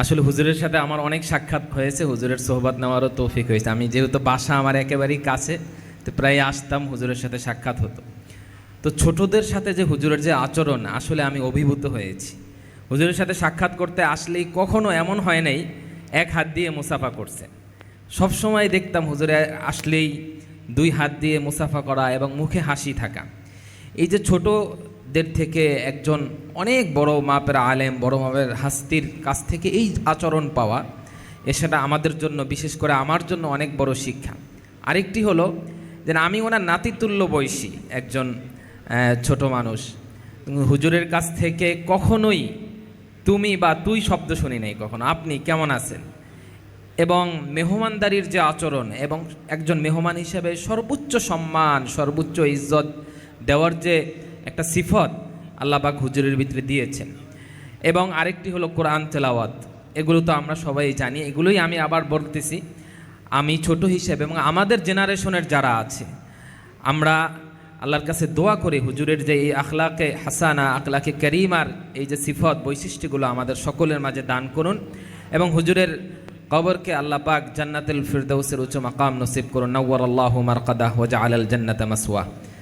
আসলে হুজুরের সাথে আমার অনেক সাক্ষাৎ হয়েছে, হুজুরের সোহবাত নেওয়ারও তৌফিক হয়েছে। আমি যেহেতু বাসা আমার একেবারেই কাছে, তো প্রায় আসতাম, হুজুরের সাথে সাক্ষাৎ হতো। তো ছোটদের সাথে যে হুজুরের যে আচরণ, আসলে আমি অভিভূত হয়েছি। হুজুরের সাথে সাক্ষাৎ করতে আসলেই কখনো এমন হয় নাই, এক হাত দিয়ে মুসাফা করছে। সব সময় দেখতাম হুজুরে আসলেই দুই হাত দিয়ে মুসাফা করা এবং মুখে হাসি থাকা। এই যে ছোটদের থেকে একজন অনেক বড় মাপের আলেম, বড় মাপের হাস্তির কাছ থেকে এই আচরণ পাওয়া, এ সেটা আমাদের জন্য, বিশেষ করে আমার জন্য অনেক বড় শিক্ষা। আরেকটি হলো যে আমি ওনার নাতিতুল্য বয়সী একজন ছোট মানুষ। হুজুরের কাছ থেকে কখনোই তুমি বা তুই শব্দ শুনি নাই কখনো। আপনি কেমন আছেন? এবং মেহমানদারির যে আচরণ এবং একজন মেহমান হিসেবে সর্বোচ্চ সম্মান, সর্বোচ্চ ইজ্জত দেওয়ার যে একটা সিফত আল্লাহবাক হুজুরের ভিতরে দিয়েছেন। এবং আরেকটি হলো কোরআন তেলাওয়াত। এগুলো তো আমরা সবাই জানি, এগুলোই আমি আবার বলতেছি। আমি ছোট হিসেবে এবং আমাদের জেনারেশনের যারা আছে, আমরা আল্লাহর কাছে দোয়া করি হুজুরের যে এই আখলাকে হাসানা, আখলাকে করিমার এই যে সিফত বৈশিষ্ট্যগুলো আমাদের সকলের মাঝে দান করুন এবং হুজুরের কবরকে আল্লাহ পাক জান্নাতুল ফিরদৌসের উচ্চ মাকাম নসিব করুন। নওয়ার আল্লাহ মারকাদা ওজা আলাল জান্নাত মাসওয়া